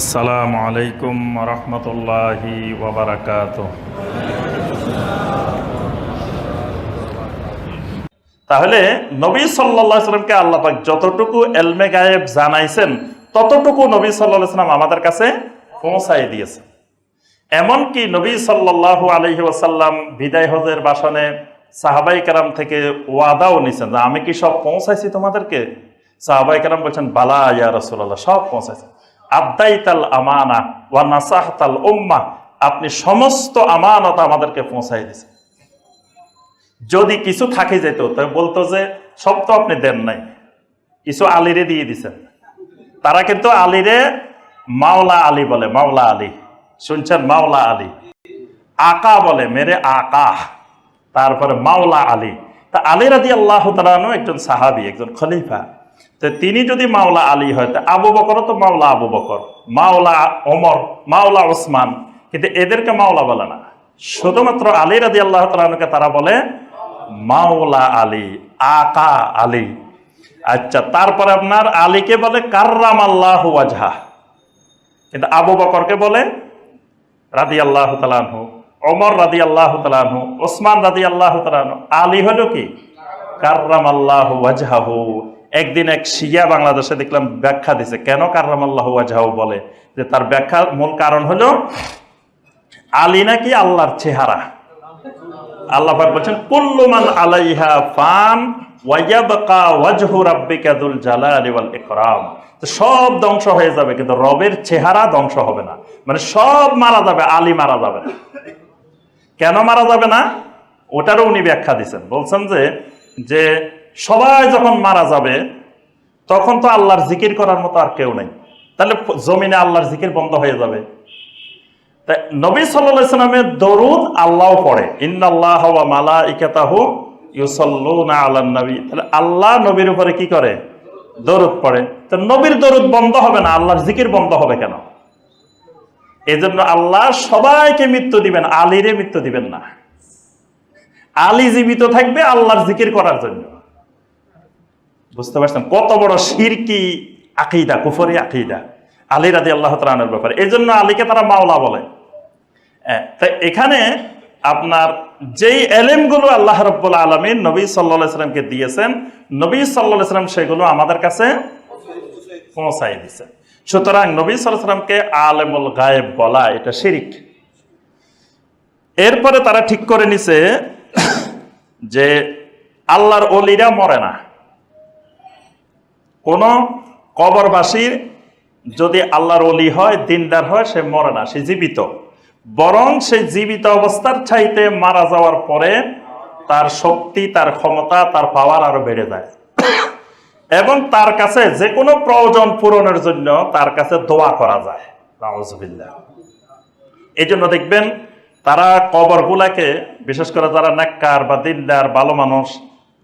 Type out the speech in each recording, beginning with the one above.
আসসালামু আলাইকুম রহমতুল্লাহি তাহলে নবী সাল্লাহ সাল্লামকে আল্লাপাক যতটুকু এলমে গায়েব জানাইছেন, ততটুকু নবী সাল্লাহ সাল্লাম আমাদের কাছে পৌঁছাই দিয়েছেন। এমনকি নবী সাল্লাহ আলহি ওয়াসাল্লাম বিদায় হজের বাসনে সাহাবাই কারাম থেকে ওয়াদাও নিছেন আমি কি সব পৌঁছাইছি তোমাদেরকে? সাহাবাই কারাম বলছেন, বালা ইয়া রসুল্লাহ সব পৌঁছাইছে। আদাইতাল আমানা ওয়া নাসাহতাল উম্মা। আপনি সমস্ত আমানত আমাদেরকে পৌঁছাই দিয়েছেন। যদি কিছু থাকে যেত, তবে বলতো যে, সব তো আপনি দেন নাই। কিছু আলিরে দিয়ে দিছেন তারা কিন্তু আলিরে মাওলা আলী বলে, মাওলা আলী। শুনছেন? মাওলা আলী। আকা বলে, মেরে আকা। তারপরে মাওলা আলী। তা আলী রাদি আল্লাহ তালানো একজন সাহাবি, একজন খলিফা। তো তিনি যদি মাওলা আলী হয়, তা আবু বকরও তো মাওলা আবু বকর, মাওলা ওমর, মাওলা ওসমান, কিন্তু এদেরকে মাওলা বলে না। শুধুমাত্র আলী রাদি আল্লাহ তালানুকে তারা বলে মাওলা আলী, আকা আলী। আচ্ছা তারপরে আপনার আলীকে বলে কার্রাম আল্লাহ ওয়াজহা। কিন্তু আবু বকরকে বলে রাদি আল্লাহ তালানহু অমর রাদি আল্লাহ তালানহু ওসমান রাদি আল্লাহ তালানহু আলী হলো কি? কার্রাম আল্লাহ ওয়াজহাহু। একদিন এক শিয়া বাংলাদেশে দেখলাম ব্যাখ্যা দিছে। কেন কার্রাম আল্লাহ ওয়াজহাহু বলে? যে তার ব্যাখ্যার মূল কারণ হলো, আলী নাকি আল্লাহর চেহারা? আল্লাহ পাক বলছেন কুল্লুমান আলাইহা ফান ওয়ায়াবকা ওয়াজহু রাব্বিকা দুল জালালি ওয়াল ইকরাম। সব ধ্বংস হয়ে যাবে, কিন্তু রবের চেহারা ধ্বংস হবে না। মানে সব মারা যাবে, আলী মারা যাবে না। কেন মারা যাবে না? ওটারও উনি ব্যাখ্যা দিচ্ছেন বলছেন যে যে সবাই যখন মারা যাবে, তখন তো আল্লাহর জিকির করার মতো আর কেউ নেই। তাহলে জমিনে আল্লাহর জিকির বন্ধ হয়ে যাবে। তাই নবী সাল্লাহ সাল্লামের দরুদ আল্লাহ পড়ে। মালাইকাতাহু ইউসাল্লুনা আলান নবী। তাহলে আল্লাহ নবীর উপরে কি করে? দরুদ পড়ে। তো নবীর দরুদ বন্ধ হবে না, আল্লাহর জিকির বন্ধ হবে কেন? এই জন্য আল্লাহ সবাইকে মৃত্যু দিবেন, আলীরে মৃত্যু দিবেন না। আলী জীবিত থাকবে আল্লাহর জিকির করার জন্য। বুঝতে পারছেন? কত বড় শিরকি আকিদা কুফরি আকিদা। আলী রাজি আল্লাহ তালানের ব্যাপারে। এই জন্য আলীকে তারা মাওলা বলে। হ্যাঁ, তা এখানে আপনার যেই এলেমগুলো আল্লাহ রব্বুল আলমিন নবী সাল্লা সাল্লামকে দিয়েছেন নবী সাল্লাহ সাল্লাম সেগুলো আমাদের কাছে পৌঁছাই দিছে সুতরাং নবী সাল্লাহ সাল্লামকে আলেমুল গায়েব বলা এটা শিরিক। এরপরে তারা ঠিক করে নিছে যে আল্লাহর অলিরা মরে না। কোন কবরবাসীর যদি আল্লাহর অলি হয়, দিনদার হয়, সে মরে না, সে জীবিত। বরং সে জীবিত অবস্থার চাইতে মারা যাওয়ার পরে তার শক্তি, তার ক্ষমতা, তার পাওয়ার আরও বেড়ে যায়। এবং তার কাছে যে কোনো প্রয়োজন পূরণের জন্য তার কাছে দোয়া করা যায়। এই জন্য দেখবেন তারা কবরগুলাকে, বিশেষ করে যারা নাক্কার বা দিনদার, ভালো মানুষ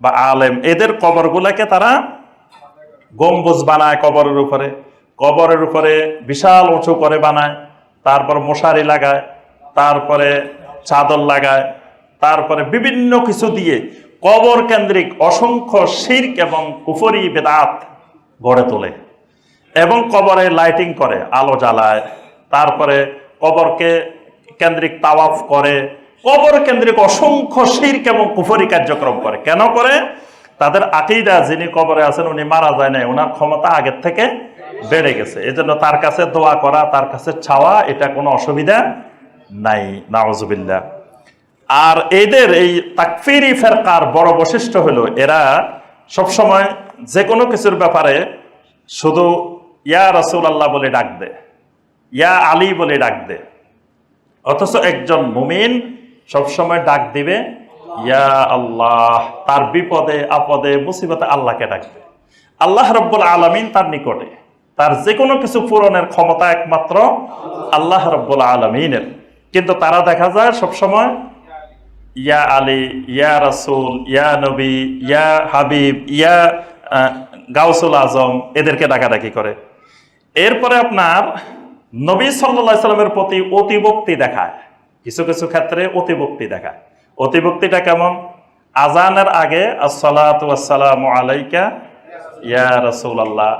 বা আলেম, এদের কবরগুলাকে তারা গম্বুজ বানায় কবরের উপরে। কবরের উপরে বিশাল উঁচু করে বানায়, তারপর মশারি লাগায়, তারপরে চাদর লাগায়, তারপরে বিভিন্ন কিছু দিয়ে কবর কেন্দ্রিক অসংখ্য শির্ক এবং কুফরি বেদাত গড়ে তোলে এবং কবরে লাইটিং করে, আলো জ্বালায়, তারপরে কবরকে কেন্দ্রিক তাওয়াফ করে, কবর কেন্দ্রিক অসংখ্য শির্ক এবং কুফরি কার্যক্রম করে। কেন করে? তাদের আকিদা যিনি কবরে আছেন, উনি মারা যায় নাই। ওনার ক্ষমতা আগের থেকে বেড়ে গেছে। এই জন্য তার কাছে দোয়া করা, তার কাছে ছাওয়া এটা কোনো অসুবিধা নাই। নাওজবিল্লা আর এদের এই তাকফিরি ফেরকার বড় বৈশিষ্ট্য হলো, এরা সবসময় যে কোনো কিছুর ব্যাপারে শুধু ইয়া রসুল আল্লাহ বলে ডাক দে, ইয়া আলী বলে ডাক দে। অথচ একজন মুমিন সবসময় ডাক দিবে ইয়া আল্লাহ, তার বিপদে, আপদে, মুসিবতে আল্লাহকে ডাকবে। আল্লাহ রব্বুল আলমিন তার নিকটে, তার যে কোনো কিছু পূরণের ক্ষমতা একমাত্র আল্লাহ রব্বুল আলমিনের। কিন্তু তারা দেখা যায় সবসময়, ইয়া আলী, ইয়া রসুল, ইয়া নবী, ইয়া হাবিব, ইয়া গাউসুল আজম, এদেরকে ডাকাডাকি করে। এরপরে আপনার নবী সাল্লা সাল্লামের প্রতি অতিভক্তি দেখায়। কিছু কিছু ক্ষেত্রে অতিভক্তি দেখায়। অতিভক্তিটা কেমন? আজানের আগে আসসালাম আলাইকা ইয়া রসুল আল্লাহ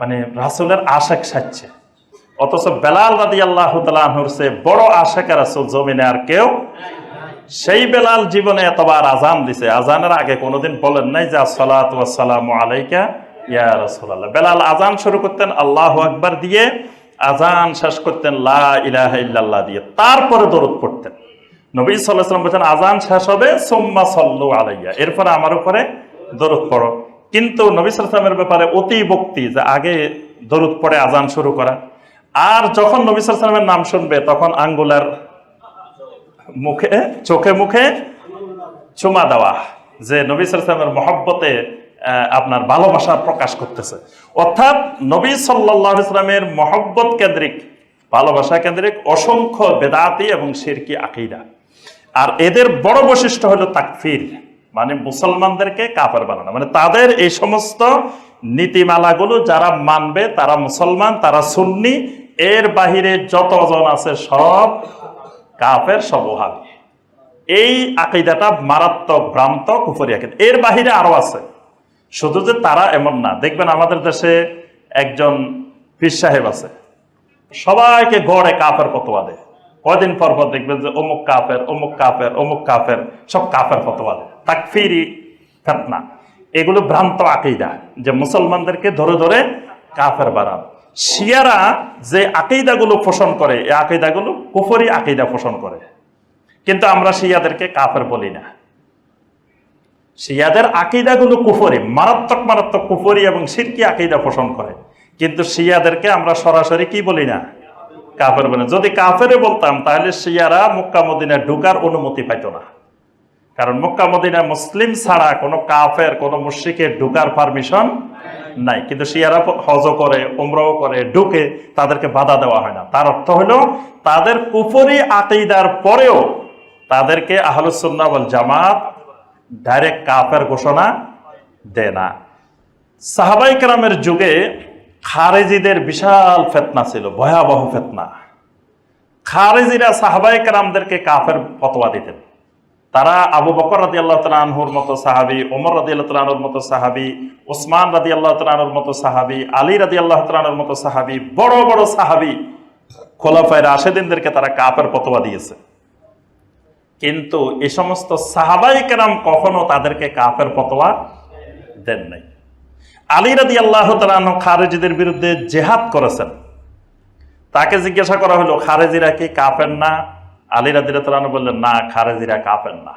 মানে রাসুলের আশেক সাচ্ছে অথচ বেলাল রাদি আল্লাহ সে বড় আশেখ রাসুল জমিনে আর কেউ সেই বেলাল জীবনে এতবার আজান দিছে। আজানের আগে কোনোদিন বলেন নাই যে আসসালাম আলাইকা ইয়া রাসূলুল্লাহ। বেলাল আজান শুরু করতেন আল্লাহ আকবার দিয়ে, আজান শেষ করতেন লা ইলাহা ইল্লাল্লাহ দিয়ে। তারপরে দরুদ পড়তেন। নবী ওয়াসাল্লাম বলেছেন আজান শেষ হবে, সুম্মা সাল্লু আলাইয়া। এরপরে আমার উপরে দরুদ পড়ো। কিন্তু নবী ওয়াসাল্লামের ব্যাপারে অতি ভক্তি যে আগে দরুদ পড়ে আজান শুরু করা। আর যখন নবী ওয়াসাল্লামের নাম শুনবে, তখন আঙ্গুলার মুখে, চোখে মুখে চুমা দেওয়া, যে নবী সালামের মহব্বতে আপনার ভালোবাসার প্রকাশ করতেছে। অর্থাৎ নবী সাল্লাহ ইসলামের মহব্বত কেন্দ্রিক, ভালোবাসা কেন্দ্রিক অসংখ্য বেদাতি এবং শিরকি আকিদা। আর এদের বড় বৈশিষ্ট্য হলো তাকফির। মানে মুসলমানদেরকে কাফের বানানো। মানে তাদের এই সমস্ত নীতিমালাগুলো যারা মানবে, তারা মুসলমান, তারা সুন্নি, এর বাহিরে যতজন আছে সব কাফের, সব ওহাবি। এই আকিদাটা মারাত্মক, ভ্রান্ত, কুফরি আকিদা। এর বাহিরে আরও আছে। শুধু যে তারা এমন না। দেখবেন আমাদের দেশে একজন পীর সাহেব আছে। সবাইকে গড়ে কাফের ফতোয়া দেয়। কয়দিন পর পর দেখবেন যে অমুক কাফের অমুক কাফের অমুক কাফের, সব কাফের ফতোয়া তাকফিরি ফেতনা। এগুলো ভ্রান্ত আকিদা যে মুসলমানদেরকে ধরে ধরে কাফের বানান। শিয়ারা যে আকিদাগুলো পোষণ করে, এই আকিদাগুলো কুফরি আকিদা পোষণ করে। কিন্তু আমরা শিয়াদেরকে কাফের বলি না। শিয়াদের আকিদাগুলো কুফরি, মারাত্মক মারাত্মক কুফরি এবং সিরকি আকিদা পোষণ করে। কিন্তু শিয়াদেরকে আমরা সরাসরি কি বলি না? কাফের বলি। যদি কাফেরে বলতাম, তাহলে শিয়ারা মক্কা, মদিনায় ঢুকার অনুমতি পাইত না। কারণ মক্কা মদিনা মুসলিম ছাড়া কোনো কাফের, কোনো মুশ্রিকের ঢুকার পারমিশন নাই। কিন্তু শিয়ারা হজ করে, উমরাও করে, ঢুকে তাদেরকে বাধা দেওয়া হয় না। তার অর্থ হলো, তাদের কুফরি আকিদার পরেও তাদেরকে আহলুসুন্না বল জামাত ডাইরেক্ট কাফের ঘোষণা দেয় না। সাহাবাই কেরামের যুগে খারেজিদের বিশাল ফেতনা ছিল, ভয়াবহ ফেতনা। খারেজিরা সাহাবাই কারামদেরকে কাফের ফতোয়া দিতেন। তারা আবু বকর রাদি আল্লাহ তালাহুর মতো সাহাবি, ওমর রাদি আল্লাহ তালাহুর মতো সাহাবি, ওসমান রাদি আল্লাহ তালাহুর মতো সাহাবি, আলী রাদি আল্লাহ তালাহুর মতো সাহাবি, বড় বড় সাহাবি, খোলাফায় রাশেদিনদেরকে তারা কাপের ফতোয়া দিয়েছে। কিন্তু এ সমস্ত সাহাবাই কেরাম কখনো তাদেরকে কাফের ফতোয়া দেন নাই। আলী রাদি আল্লাহ তালাহ খারেজিদের বিরুদ্ধে জেহাদ করেছেন। তাকে জিজ্ঞাসা করা হলো, খারেজিরা কি কাফের না? আলী রাদিরা তালানু বললেন, না, খারেজিরা কাফের না।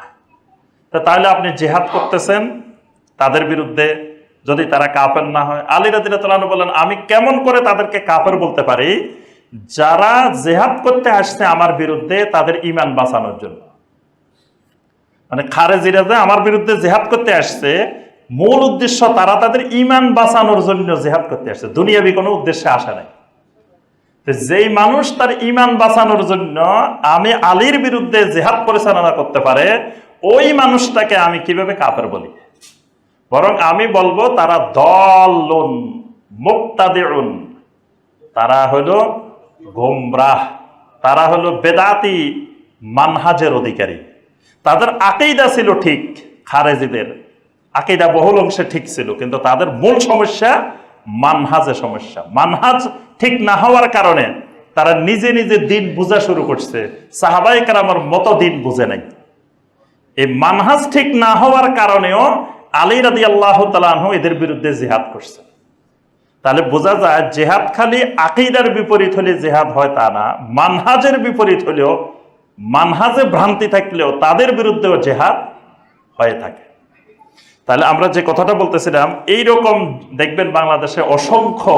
তো তাহলে আপনি জেহাদ করতেছেন তাদের বিরুদ্ধে যদি তারা কাপের না হয়। আলী রাদিরা তালানু বললেন, আমি কেমন করে তাদেরকে কাফের বলতে পারি? যারা জেহাদ করতে আসছে আমার বিরুদ্ধে তাদের ইমান বাঁচানোর জন্য। মানে খারেজিরা যে আমার বিরুদ্ধে জেহাদ করতে আসছে মূল উদ্দেশ্য তারা তাদের ইমান বাঁচানোর জন্য জেহাদ করতে আসছে। দুনিয়াবি কোনো উদ্দেশ্যে আসে নাই। যেই মানুষ তার ইমান বাঁচানোর জন্য আমি আলীর বিরুদ্ধে জেহাদ পরিচালনা করতে পারে, ওই মানুষটাকে আমি কীভাবে কাপের বলি? বরং আমি বলব, তারা দলুন মুক্তাদিউন তারা হলো গোমরাহ, তারা হলো বেদাতি মানহাজের অধিকারী। তাদের আকেইদা ছিল ঠিক, খারেজিদের। আকেইদা বহুল অংশে ঠিক ছিল, কিন্তু তাদের মূল সমস্যা মানহাজে সমস্যা। মানহাজ ঠিক না হওয়ার কারণে তারা নিজে নিজে দিন বোঝা শুরু করছে। সাহাবাই কারামার মতো দিন বুঝে নাই। এই মানহাজ ঠিক না হওয়ার কারণেও আলী রাদি আল্লাহ তালাহ এদের বিরুদ্ধে জেহাদ করছে। তাহলে বোঝা যায়, জেহাদ খালি আকিদার বিপরীত হলে জেহাদ হয় তা না। মানহাজের বিপরীত হলেও, মানহাজে ভ্রান্তি থাকলেও তাদের বিরুদ্ধেও জেহাদ হয়ে থাকে। তাহলে আমরা যে কথাটা বলতেছিলাম এই রকম দেখবেন বাংলাদেশে অসংখ্য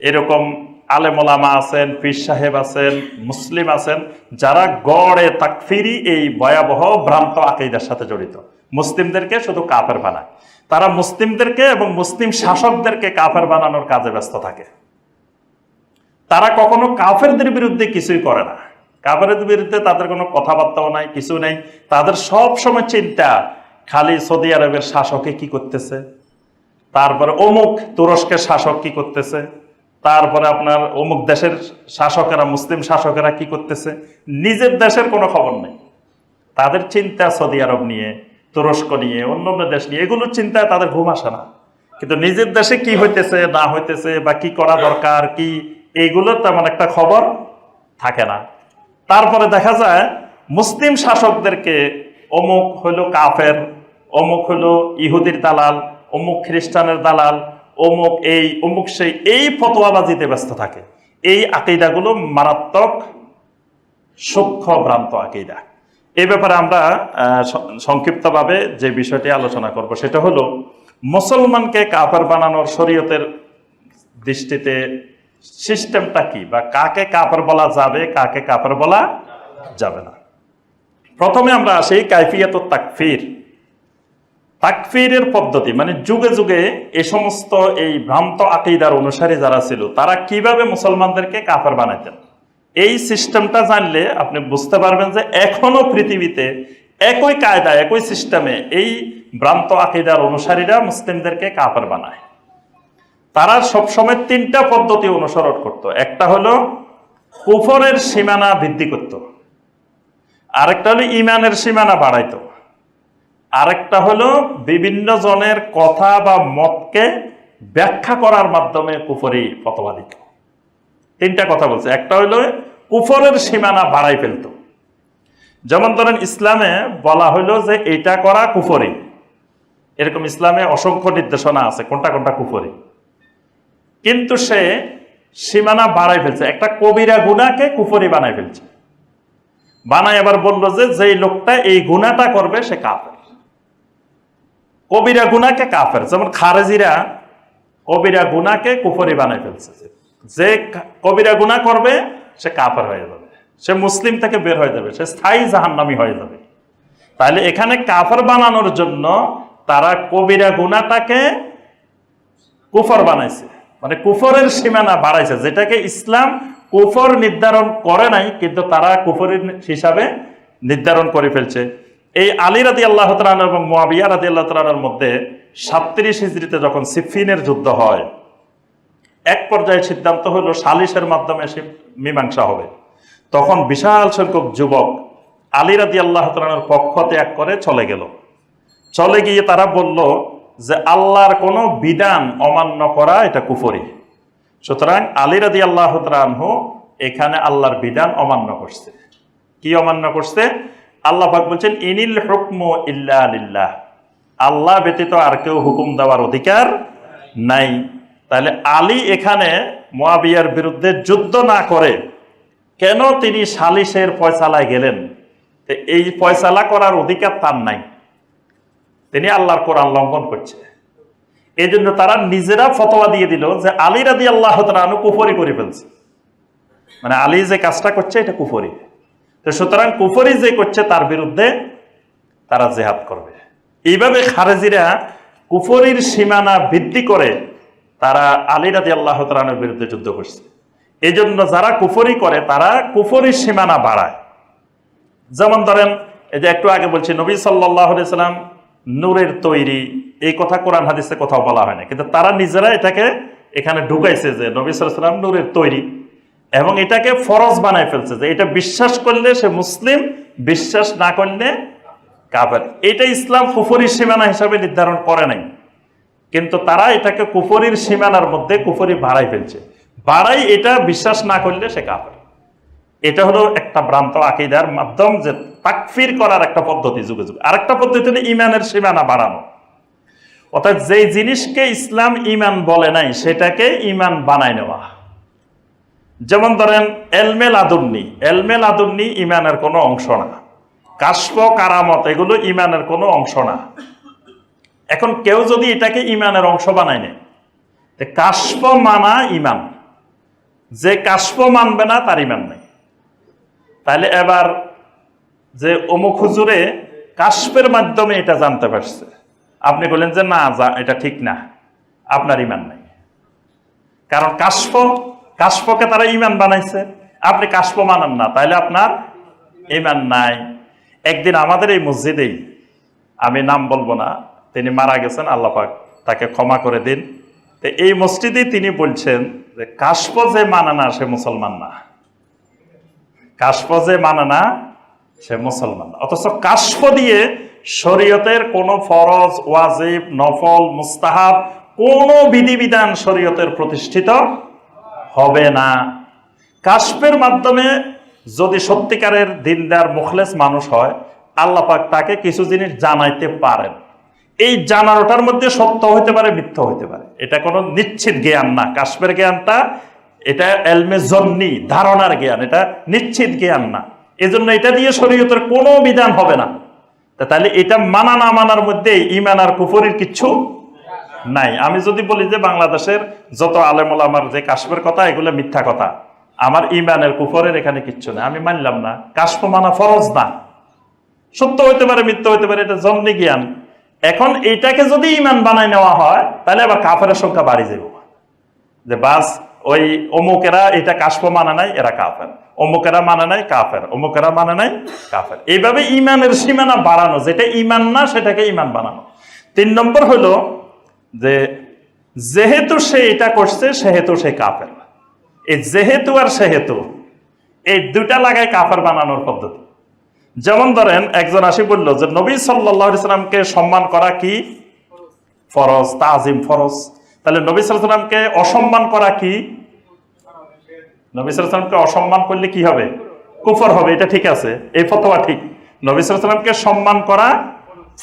এরকম আলেমোলামা আছেন, পীর সাহেব আছেন, মুসলিম আছেন, যারা গড়ে তাকফিরি এই ভয়াবহ ভ্রান্ত আকিদার সাথে জড়িত। মুসলিমদেরকে শুধু কাফের বানায়। তারা মুসলিমদেরকে এবং মুসলিম শাসকদেরকে কাফের বানানোর কাজে ব্যস্ত থাকে। তারা কখনো কাফেরদের বিরুদ্ধে কিছুই করে না। কাফেরদের বিরুদ্ধে তাদের কোনো কথাবার্তাও নাই, কিছু নেই। তাদের সব সময় চিন্তা খালি সৌদি আরবের শাসকে কি করতেছে? তারপরে অমুক তুরস্কের শাসক কি করতেছে? তারপরে আপনার অমুক দেশের শাসকেরা, মুসলিম শাসকেরা কি করতেছে? নিজের দেশের কোনো খবর নেই। তাদের চিন্তা সৌদি আরব নিয়ে, তুরস্ক নিয়ে অন্য অন্য দেশ নিয়ে, এগুলোর চিন্তায় তাদের ঘুম আসে না। কিন্তু নিজের দেশে কি হইতেছে, না হইতেছে, বা কি করা দরকার, কি এইগুলো তেমন একটা খবর থাকে না। তারপরে দেখা যায়, মুসলিম শাসকদেরকে অমুক হলো কাফের অমুক হলো ইহুদির দালাল, অমুক খ্রিস্টানের দালাল, অমুক এই, অমুক সেই, এই ফতোয়াবাজিতে ব্যস্ত থাকে। এই আকিদাগুলো মারাত্মক সূক্ষ্ম ভ্রান্ত আকিদা। এই ব্যাপারে আমরা সংক্ষিপ্তভাবে যে বিষয়টি আলোচনা করব সেটা হলো, মুসলমানকে কাফের বানানোর শরীয়তের দৃষ্টিতে সিস্টেমটা কি বা কাকে কাপড় বলা যাবে, কাকে কাপড় বলা যাবে না। প্রথমে আমরা আসি কাইফিয়াত তাকফির। তাকফিরের পদ্ধতি মানে যুগে যুগে এ সমস্ত এই ভ্রান্ত আকিদার অনুসারী যারা ছিল, তারা কীভাবে মুসলমানদেরকে কাফের বানাইতেন? এই সিস্টেমটা জানলে আপনি বুঝতে পারবেন যে এখনও পৃথিবীতে একই কায়দা, একই সিস্টেমে এই ভ্রান্ত আকিদার অনুসারীরা মুসলিমদেরকে কাফের বানায়। তারা সবসময় তিনটা পদ্ধতি অনুসরণ করত। একটা হলো কুফরের সীমানা বৃদ্ধি করত। আরেকটা হলো ইমানের সীমানা বাড়াইতো। আরেকটা হলো বিভিন্ন জনের কথা বা মতকে ব্যাখ্যা করার মাধ্যমে কুফরি ফতোয়া দিত। তিনটা কথা বলছে। একটা হলো কুফরের সীমানা বাড়াই ফেলতো। যেমন ধরেন ইসলামে বলা হইল যে এটা করা কুফরি। এরকম ইসলামে অসংখ্য নির্দেশনা আছে, কোনটা কোনটা কুফরি। কিন্তু সে সীমানা বাড়াই ফেলছে। একটা কবিরা গুণাকে কুফরি বানাই ফেলছে। বানাই আবার বলল যে যেই লোকটা এই গুনাটা করবে সে কাফের। কবিরা গুনাকে কাফের। যেমন খারেজিরা কবিরা গুনাকে কুফরি বানাই ফেলছে। যে কবিরা গুনা করবে, সে কাফের হয়ে যাবে। সে মুসলিম থেকে বের হয়ে যাবে। সে স্থায়ী জাহান্নামি হয়ে যাবে। তাহলে এখানে কাফের বানানোর জন্য তারা কবিরা গুনাটাকে কুফর বানাইছে। মানে কুফরের সীমানা বাড়াইছে। যেটাকে ইসলাম কুফর নির্ধারণ করে নাই, কিন্তু তারা কুফরের হিসাবে নির্ধারণ করে ফেলছে। এই আলী রাদি আল্লাহ তালান এবং মোয়াবিয়া রাদি আল্লাহ তালানের মধ্যে সাতত্রিশ হিজড়িতে যখন সিফিনের যুদ্ধ হয়, এক পর্যায়ে সিদ্ধান্ত হলো সালিশের মাধ্যমে সে মীমাংসা হবে। তখন বিশাল সংখ্যক যুবক আলী রাদি আল্লাহ তালানের পক্ষ ত্যাগ করে চলে গেল। চলে গিয়ে তারা বলল যে, আল্লাহর কোনো বিধান অমান্য করা এটা কুফরি। সুতরাং আলী রাদি আল্লাহ তালানহু এখানে আল্লাহর বিধান অমান্য করছে। কি অমান্য করছে? আল্লাহ পাক বলছেন, ইনিল হুকম ইল্লা আল্লাহ ব্যতীত আর কেউ হুকুম দেওয়ার অধিকার নাই। তাহলে আলী এখানে মোয়াবিয়ার বিরুদ্ধে যুদ্ধ না করে কেন তিনি সালিশের ফয়সালায় গেলেন? এই ফয়সালা করার অধিকার তার নাই। তিনি আল্লাহর কোরআন লঙ্ঘন করছে। এই জন্য তারা নিজেরা ফতোয়া দিয়ে দিল যে আলী রাদি আল্লাহ কুফরি করে ফেলছে। মানে আলী যে কাজটা করছে, এটা কুফরি। তো সুতরাং কুফরি যে করছে তার বিরুদ্ধে তারা জেহাদ করবে। এইভাবে খারেজিরা কুফরির সীমানা বৃদ্ধি করে তারা আলী রাদি আল্লাহ তালানের বিরুদ্ধে যুদ্ধ করছে। এই জন্য যারা কুফরি করে তারা কুফরির সীমানা বাড়ায়। যেমন ধরেন, এই যে একটু আগে বলছি, নবী সাল্লাহ সাল্লাম নূরের তৈরি, এই কথা কোরআন হাদিসে কোথাও বলা হয় না কিন্তু তারা নিজেরা এটাকে এখানে ঢুকাইছে যে নবী সাল্লাম নূরের তৈরি। এবং এটাকে ফরজ বানায় ফেলছে যে এটা বিশ্বাস করলে সে মুসলিম, বিশ্বাস না করলে কাফের। এটা ইসলাম কুফরির সীমানা হিসাবে নির্ধারণ করে নাই। কিন্তু তারা এটাকে কুফরির সীমানার মধ্যে কুফরি বাড়াই ফেলছে। বাড়াই এটা বিশ্বাস না করলে সে কাফের। এটা হলো একটা ভ্রান্ত আকিদার মাধ্যম যে তাকফির করার একটা পদ্ধতি যুগে যুগে। আরেকটা পদ্ধতি হলো ইমানের সীমানা বাড়ানো। অর্থাৎ যেই জিনিসকে ইসলাম ইমান বলে নাই, সেটাকে ইমান বানায় নেওয়া। যেমন ধরেন এলমেল আদুন্নি এলমেল আদুন্নি ইমানের কোনো অংশ না। কাশ্প কারামত, এগুলো ইমানের কোনো অংশ না। এখন কেউ যদি এটাকে ইমানের অংশ বানায় নেয় কাশ্প মানা ইমান। যে কাশ্প মানবে না, তার ইমান নেই। তাহলে এবার যে অমুক হুজুরে কাশ্পের মাধ্যমে এটা জানতে পারছে, আপনি বললেন যে, না, যা, এটা ঠিক না। আপনার ইমান নাই। কারণ কাশ্প কাশ্পকে তারা ইমান বানাইছে। আপনি কাশ্প মানান না তাহলে আপনার ইমান নাই। একদিন আমাদের এই মসজিদেই, আমি নাম বলব না, তিনি মারা গেছেন, আল্লাহ পাক তাকে ক্ষমা করে দিন। তো এই মসজিদেই তিনি বলছেন যে কাশ্প যে মানে না, সে মুসলমান না। কাশ্প যে মানে না, সে মুসলমান। অথচ কাশ্প দিয়ে শরীয়তের কোন ফরজ, ওয়াজিব, নফল, মুস্তাহাব, কোন বিধিবিধান শরীয়তের প্রতিষ্ঠিত হবে না। কাশফের মাধ্যমে যদি সত্যিকারের দিনদার, মুখলেস মানুষ হয়, আল্লাহ পাক তাকে কিছু জিনিস জানাইতে পারেন। এই জানানোটার মধ্যে সত্য হইতে পারে, মিথ্যা হইতে পারে। এটা কোনো নিশ্চিত জ্ঞান না। কাশ্মের জ্ঞানটা এটা এলমে জন্নি, ধারণার জ্ঞান। এটা নিশ্চিত জ্ঞান না। এজন্য এটা দিয়ে শরীয়তের কোনো বিধান হবে না। তাহলে এটা মানা না মানার মধ্যে ইমান আর কুফরির কিচ্ছু নাই। আমি যদি বলি যে বাংলাদেশের যত আলেমুল আমার যে কাশ্মের কথা, এগুলো মিথ্যা কথা। আমার ইমানের কুফরের এখানে কিচ্ছু নেই। আমি মানলাম না। কাশ্ম মানা ফরজ না। সত্য হইতে পারে, মিথ্যা হইতে পারে, এটা জন্মি জ্ঞান। এখন এটাকে যদি ইমান বানাই নেওয়া হয়, তাহলে আবার কাফের সংখ্যা বাড়ি যাবে যে বাস, ওই অমুকেরা এটা কাশ্প মানে নাই, এরা কাফের। অমুকেরা মানে নাই, কাফের। অমুকেরা মানে নাই, কাফের। এইভাবে ইমানের সীমানা বাড়ানো, যেটা ইমান না, সেটাকে ইমান বানানো। তিন নম্বর হলো যে যেহেতু সে এটা করছে, সেহেতু সে কাফের। এই যেহেতু আর সেহেতু, এই দুটা লাগায় কাফের বানানোর পদ্ধতি। যেমন ধরেন, একজন আসি বলল যে, নবী সাল্লাহ ইসলামকে সম্মান করা কি? ফরজ, তাজিম ফরজ। তাহলে নবী সাল্লামকে অসম্মান করা কি? নবী সাল্লামকে অসম্মান করলে কি হবে? কুফর হবে, এটা ঠিক আছে, এই ফতোয়া ঠিক। নবী সাল্লামকে সম্মান করা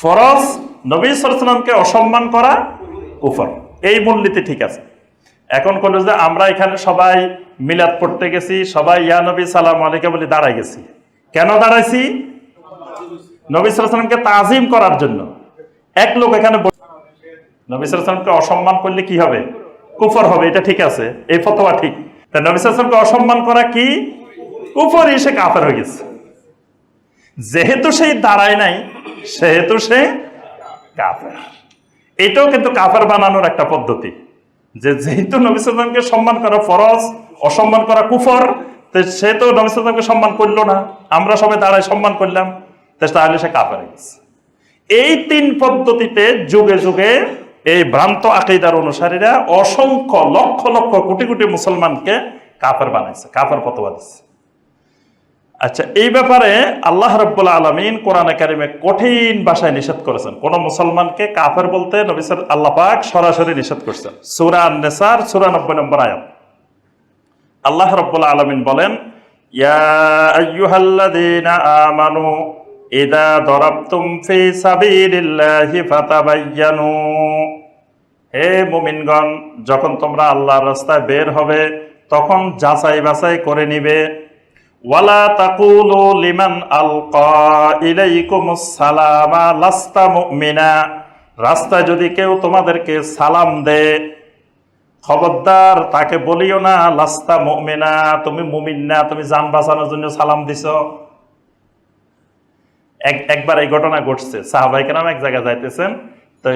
ফরজ, নবী সাল্লামকে অসম্মান করা কুফর। এই মূলনীতি ঠিক আছে। এখন করল যে আমরা এখানে সবাই মিলাদ পড়তে গেছি, সবাই ইয়া নবী সালাম আলাইকে বলে দাঁড়াই গেছি। কেন দাঁড়াইছি? নবী সাল্লামকে তাজিম করার জন্য। এক লোক এখানে নবী সাল্লামকে অসম্মান করলে কি হবে? কুফর হবে, এটা ঠিক আছে, এই ফতোয়া ঠিক। তা নবী সাল্লামকে অসম্মান করা কি? কুফর এসে কাফের হয়ে গেছে। যেহেতু সেই দাঁড়ায় নাই, সেহেতু সে কাফের। এটাও কিন্তু কাফের বানানোর একটা পদ্ধতি। যে যেহেতু নবী সাল্লামকে সম্মান করা ফরজ, অসম্মান করা কুফর, তো সে তো নবী সাল্লামকে সম্মান করল না। আমরা সবাই দাঁড়ায় সম্মান করলাম তাহলে সে কাফের গেছে। এই তিন পদ্ধতিতে যুগে যুগে এই ভ্রান্ত আকিদার অনুসারীরা অসংখ্য লক্ষ লক্ষ কোটি কোটি মুসলমানকে কাফের বানাইছে, কাফের ফতোয়া দিচ্ছে। আচ্ছা এই ব্যাপারে আল্লাহ রব্বুল আলমিন কোরআনে কারিমে কঠিন ভাষায় নিষেধ করেছেন। কোন মুসলমানকে কাফের বলতে নবিসর আল্লাহ পাক সরাসরি নিষেধ করছেন। সুরা নেসার সুরা নব্বই নম্বর আয়াত। আল্লাহ রব্বুল আলমিন বলেন ইদা হে যখন তোমরা আল্লাহর রাস্তায় বের হবে, তখন যাচাই বাছাই করে নিবে। ওয়ালা তাকুলু লিমান আলকা ইলাইকুমুস সালামা, লাস্তা মুমিনা। রাস্তায় যদি কেউ তোমাদেরকে সালাম দেয়, খবরদার, তাকে বলিও না, লাস্তা মুমিনা, তুমি মুমিন না, তুমি যান বাঁচানোর জন্য সালাম দিছ। এক, একবার এই ঘটনা ঘটছে সাহাবাইকেরাম এক জায়গায় যাইতেছেন, তো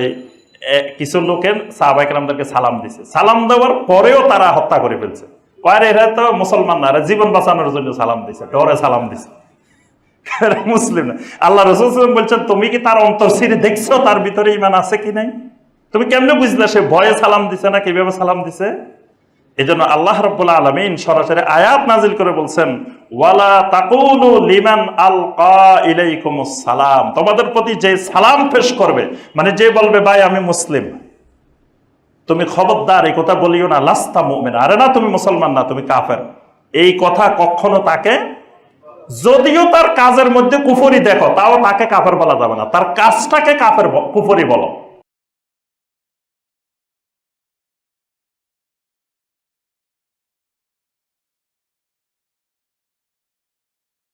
কিছু লোকের সাহাবাইকেরামদেরকে সালাম দিছে। সালাম দেওয়ার পরেও তারা হত্যা করে ফেলছে। কয়ের তো মুসলমান না জীবন বাঁচানোর জন্য সালাম দিছে, ডরে সালাম দিছে। মুসলিম না। আল্লাহ রসুল বলছেন, তুমি কি তার অন্তর ছিঁড়ে দেখছ তার ভিতরে ইমান আছে কি নাই? তুমি কেমনে বুঝলে সে ভয়ে সালাম দিছে না কীভাবে সালাম দিছে? এই জন্য আল্লাহ রব্বুল আলমিন সরাসরি আয়াত নাজিল করে বলছেন, ওয়ালা তাকুলু লিমান আলকা ইলাইকুমুস সালাম। তোমাদের প্রতি যে সালাম পেশ করবে মানে যে বলবে, ভাই, আমি মুসলিম। তুমি খবরদার, এই কথা বলিও না, লাস্তা মোমেন। আরে না, তুমি মুসলমান না, তুমি কাফের। এই কথা কখনো তাকে, যদিও তার কাজের মধ্যে কুফরি দেখো, তাও তাকে কাফের বলা যাবে না। তার কাজটাকে কাফের কুফরি বলো।